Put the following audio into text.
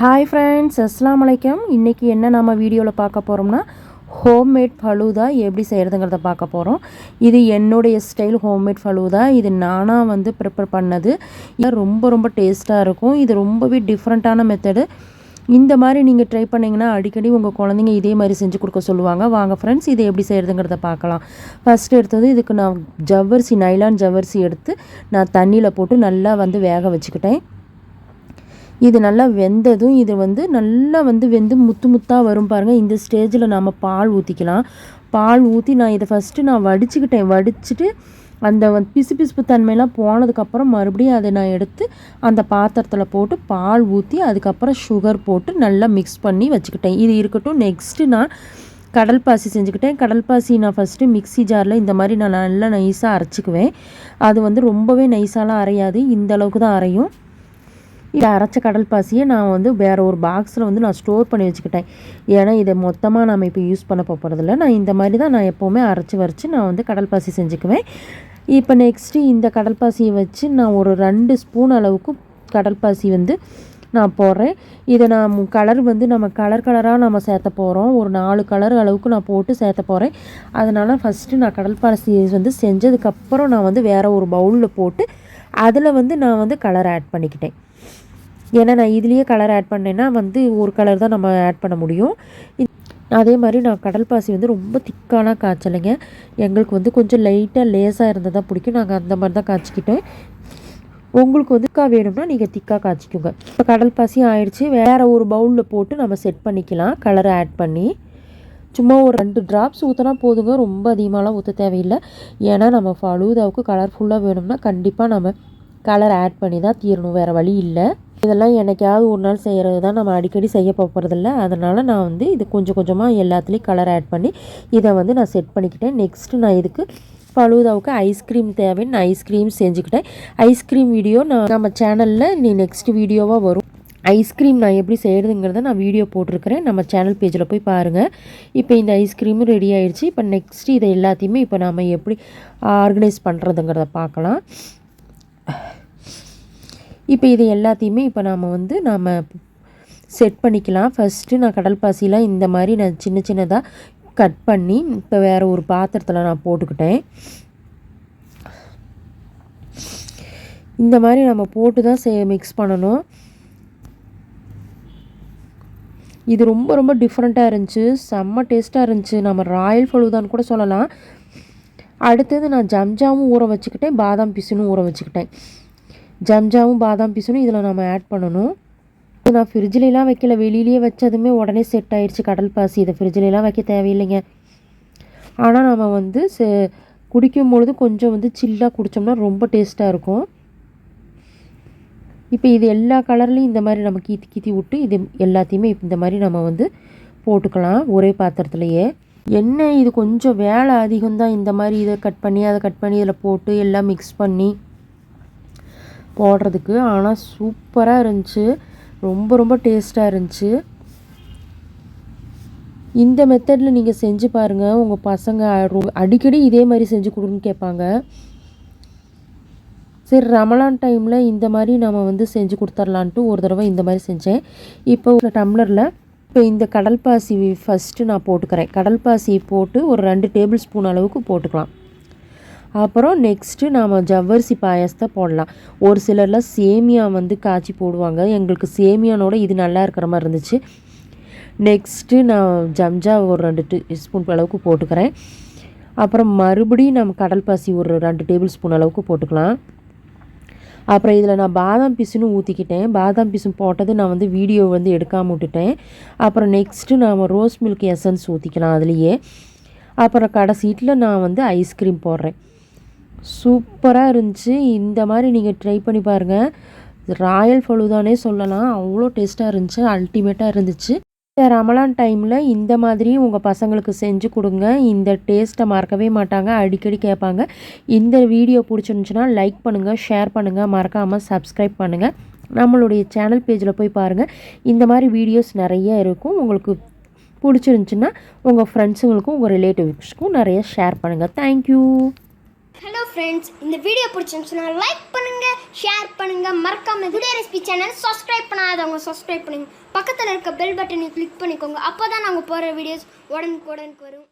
Hi friends அஸ்லாம் வலைக்கம் இன்றைக்கி என்ன நம்ம வீடியோவில் பார்க்க போகிறோம்னா ஹோம்மேட் ஃபலூதா எப்படி செய்கிறதுங்கிறத பார்க்க போகிறோம் இது என்னுடைய ஸ்டைல் ஹோம்மேட் ஃபலூதா இது நானாக வந்து ப்ரிப்பேர் பண்ணது. இது ரொம்ப ரொம்ப டேஸ்ட்டாக இருக்கும். இது ரொம்பவே டிஃப்ரெண்ட்டான மெத்தடு இந்த மாதிரி நீங்கள் ட்ரை பண்ணிங்கன்னா அடிக்கடி உங்கள் குழந்தைங்க இதே மாதிரி செஞ்சு கொடுக்க சொல்லுவாங்க. வாங்க ஃப்ரெண்ட்ஸ் இதை எப்படி செய்கிறதுங்கிறத பார்க்கலாம். ஃபஸ்ட்டு எடுத்தது இதுக்கு நான் ஜவ்வரிசி நைலான் ஜவ்வரிசி எடுத்து நான் தண்ணியில் போட்டு நல்லா வந்து வேக வச்சுக்கிட்டேன். இது நல்லா வெந்ததும் இது வந்து நல்லா வந்து வெந்து முத்து முத்தாக வரும் பாருங்கள் இந்த ஸ்டேஜில் நாம் பால் ஊற்றிக்கலாம் பால் ஊற்றி நான் இதை ஃபஸ்ட்டு நான் வடிச்சுக்கிட்டேன். வடிச்சுட்டு அந்த பிசு பிசுப்பு தன்மையெல்லாம் போனதுக்கப்புறம் மறுபடியும் அதை நான் எடுத்து அந்த பாத்திரத்தில் போட்டு பால் ஊற்றி அதுக்கப்புறம் சுகர் போட்டு நல்லா மிக்ஸ் பண்ணி வச்சுக்கிட்டேன். இது இருக்கட்டும் நெக்ஸ்ட்டு நான் கடல் பாசி செஞ்சுக்கிட்டேன். கடல் பாசி நான் ஃபஸ்ட்டு மிக்சி ஜாரில் இந்த மாதிரி நான் நல்லா நைஸாக அரைச்சிக்குவேன். அது வந்து ரொம்பவே நைஸாலாம் அரையாது. இந்த அளவுக்கு தான் அரையும். இதை அரைச்ச கடல் பாசியை நான் வந்து வேறு ஒரு பாக்ஸில் வந்து நான் ஸ்டோர் பண்ணி வச்சுக்கிட்டேன். ஏன்னா இதை மொத்தமாக நம்ம இப்போ யூஸ் பண்ண போகிறதில்ல நான் இந்த மாதிரி தான் நான் எப்போவுமே அரைச்சி வரைச்சி நான் வந்து கடல் பாசி செஞ்சுக்குவேன். இப்போ நெக்ஸ்ட்டு இந்த கடல் பாசியை வச்சு நான் ஒரு ரெண்டு ஸ்பூன் அளவுக்கு கடல் பாசி வந்து நான் போடுறேன். இதை நான் கலர் வந்து நம்ம கலர் கலராக நம்ம சேர்த்த போகிறோம் ஒரு நாலு கலர் அளவுக்கு நான் போட்டு சேர்த்த போகிறேன் அதனால் ஃபஸ்ட்டு நான் கடல் பாசி வந்து செஞ்சதுக்கப்புறம் நான் வந்து வேறு ஒரு பவுலில் போட்டு அதில் வந்து நான் வந்து கலர் ஆட் பண்ணிக்கிட்டேன். ஏன்னா நான் இதுலேயே கலர் ஆட் பண்ணேன்னா வந்து ஒரு கலர் தான் நம்ம ஆட் பண்ண முடியும். அதே மாதிரி நான் கடல் பாசி வந்து ரொம்ப திக்கான காய்ச்சலைங்க. எங்களுக்கு வந்து கொஞ்சம் லைட்டாக லேஸாக இருந்தால் தான் பிடிக்கும். நாங்கள் அந்த மாதிரி தான் காய்ச்சிக்கிட்டோம். உங்களுக்கு வந்து திக்காக வேணும்னா நீங்கள் திக்காக காய்ச்சிக்கோங்க. இப்போ கடல் பாசி ஆயிடுச்சு வேறு ஒரு பவுலில் போட்டு நம்ம செட் பண்ணிக்கலாம். கலரை ஆட் பண்ணி. சும்மா ஒரு ரெண்டு ட்ராப்ஸ் ஊற்றினா போதுங்க. ரொம்ப அதிகமாகலாம் ஊற்ற தேவையில்லை. ஏன்னா நம்ம ஃபலூதாவுக்கு கலர்ஃபுல்லாக வேணும்னா கண்டிப்பாக நம்ம கலர் ஆட் பண்ணி தான் தீரணும். வேறு வழி இல்லை. இதெல்லாம் என்னைக்காவது ஒரு நாள் செய்கிறது தான் நம்ம அடிக்கடி செய்ய போகிறதில்ல அதனால் நான் வந்து இது கொஞ்சம் கொஞ்சமாக எல்லாத்துலேயும் கலர் ஆட் பண்ணி இதை வந்து நான் செட் பண்ணிக்கிட்டேன். நெக்ஸ்ட்டு நான் இதுக்கு ஃபலூதாவுக்கு ஐஸ்கிரீம் தேவைன்னு நான் ஐஸ்கிரீம் செஞ்சுக்கிட்டேன். ஐஸ்கிரீம் வீடியோ நான் நம்ம சேனலில் நீ நெக்ஸ்ட் வீடியோவாக வரும். ஐஸ்கிரீம் நான் எப்படி செய்கிறதுங்கிறத நான் வீடியோ போட்டிருக்கிறேன். நம்ம சேனல் பேஜில் போய் பாருங்கள் இப்போ இந்த ஐஸ்கிரீமும் ரெடி ஆகிடுச்சு இப்போ நெக்ஸ்ட்டு இதை எல்லாத்தையுமே இப்போ நாம் எப்படி ஆர்கனைஸ் பண்ணுறதுங்கிறத பார்க்கலாம். இப்போ இது எல்லாத்தையுமே இப்போ நாம் வந்து நாம் செட் பண்ணிக்கலாம். ஃபஸ்ட்டு நான் கடல் பாசிலாம் இந்த மாதிரி நான் சின்ன சின்னதாக கட் பண்ணி இப்போ வேறு ஒரு பாத்திரத்தில் நான் போட்டுக்கிட்டேன். இந்த மாதிரி நம்ம போட்டு தான் சே மிக்ஸ் பண்ணணும். இது ரொம்ப ரொம்ப டிஃப்ரெண்ட்டாக இருந்துச்சு. செம்ம டேஸ்ட்டாக இருந்துச்சு. நம்ம ராயல் ஃபலூதான்னு கூட சொல்லலாம். அடுத்தது நான் ஜம்ஜாவும் ஊற வச்சுக்கிட்டேன். பாதாம் பிசுனும் ஊற வச்சுக்கிட்டேன். ஜம்ஜாவும் பாதாம் பீஸும் இதில் நம்ம ஆட் பண்ணணும். நான் ஃப்ரிட்ஜிலலாம் வைக்கல. வெளியிலேயே வச்சதுமே உடனே செட் ஆயிடுச்சு கடல் பாசி. இதை ஃப்ரிட்ஜிலலாம் வைக்க தேவையில்லைங்க. ஆனால் நம்ம வந்து குடிக்கும் பொழுது கொஞ்சம் வந்து சில்லாக குடித்தோம்னா ரொம்ப டேஸ்ட்டாக இருக்கும். இப்போ இது எல்லா கலர்லேயும் இந்த மாதிரி நம்ம கீத்தி கீத்தி விட்டு இது எல்லாத்தையுமே இந்த மாதிரி நம்ம வந்து போட்டுக்கலாம் ஒரே பாத்திரத்துலையே. என்ன இது கொஞ்சம் வேலை அதிகம்தான் இந்த மாதிரி இதை கட் பண்ணி அதை கட் பண்ணி இதில் போட்டு எல்லாம் மிக்ஸ் பண்ணி போடுறதுக்கு. ஆனால் சூப்பராக இருந்துச்சு. ரொம்ப ரொம்ப டேஸ்ட்டாக இருந்துச்சு. இந்த மெத்தடில் நீங்கள் செஞ்சு பாருங்கள் உங்கள் பசங்க அடிக்கடி இதே மாதிரி செஞ்சு கொடுன்னு கேட்பாங்க. சரி ரமலான் டைமில் இந்த மாதிரி நம்ம வந்து செஞ்சு கொடுத்துர்லான்ட்டு ஒரு தடவை இந்த மாதிரி செஞ்சேன். இப்போ ஒரு டம்ளரில் இப்போ இந்த கடல் பாசி ஃபஸ்ட்டு நான் போட்டுக்கிறேன். கடல் பாசி போட்டு ஒரு ரெண்டு டேபிள் ஸ்பூன் அளவுக்கு போட்டுக்கலாம். அப்புறம் நெக்ஸ்ட்டு நாம் ஜவ்வரிசி பாயாசத்தை போடலாம். ஒரு சிலர்லாம் சேமியா வந்து காய்ச்சி போடுவாங்க. எங்களுக்கு சேமியானோட இது நல்லா இருக்கிற மாதிரி இருந்துச்சு. நெக்ஸ்ட்டு நான் ஜம்ஜா ஒரு ரெண்டு ஸ்பூன் அளவுக்கு போட்டுக்கிறேன். அப்புறம் மறுபடியும் நம்ம கடல் பாசி ஒரு ரெண்டு டேபிள் ஸ்பூன் அளவுக்கு போட்டுக்கலாம். அப்புறம் இதில் நான் பாதாம் பீஸுன்னு ஊற்றிக்கிட்டேன் பாதாம் பீஸும் போட்டது நான் வந்து வீடியோ வந்து எடுக்காமல் விட்டுட்டேன். அப்புறம் நெக்ஸ்ட்டு நாம் ரோஸ் மில்க் எசன்ஸ் ஊற்றிக்கலாம் அதுலேயே. அப்புறம் கடைசீட்டில் நான் வந்து ஐஸ்கிரீம் போடுறேன். சூப்பராக இருந்துச்சு. இந்த மாதிரி நீங்கள் ட்ரை பண்ணி பாருங்கள் ராயல் ஃபலூதானே சொல்லலாம். அவ்வளோ டேஸ்ட்டாக இருந்துச்சு. அல்டிமேட்டாக இருந்துச்சு. ரமலான் டைமில் இந்த மாதிரி உங்கள் பசங்களுக்கு செஞ்சு கொடுங்க. இந்த டேஸ்ட்டை மறக்கவே மாட்டாங்க. அடிக்கடி கேட்பாங்க. இந்த வீடியோ பிடிச்சிருந்துச்சுன்னா லைக் பண்ணுங்கள் ஷேர் பண்ணுங்கள் மறக்காமல் சப்ஸ்கிரைப் பண்ணுங்கள் நம்மளுடைய சேனல் பேஜில் போய் பாருங்கள் இந்த மாதிரி வீடியோஸ் நிறைய இருக்கும். உங்களுக்கு பிடிச்சிருந்துச்சின்னா உங்கள் ஃப்ரெண்ட்ஸுங்களுக்கும் உங்கள் ரிலேட்டிவ்ஸ்க்கும் நிறைய ஷேர் பண்ணுங்கள் தேங்க்யூ ஹலோ ஃப்ரெண்ட்ஸ் இந்த வீடியோ பிடிச்சிருந்துச்சுன்னா லைக் பண்ணுங்கள் ஷேர் பண்ணுங்கள் மறக்காமல் வீடியோ ரெசிபி சேனல் சப்ஸ்கிரைப் பண்ணாதவங்க சப்ஸ்கிரைப் பண்ணுங்க. பக்கத்தில் இருக்க பெல் பட்டனை கிளிக் பண்ணிக்கோங்க. அப்போ தான் நாங்கள் போகிற வீடியோஸ் உடனுக்கு உடனுக்கு வரும்.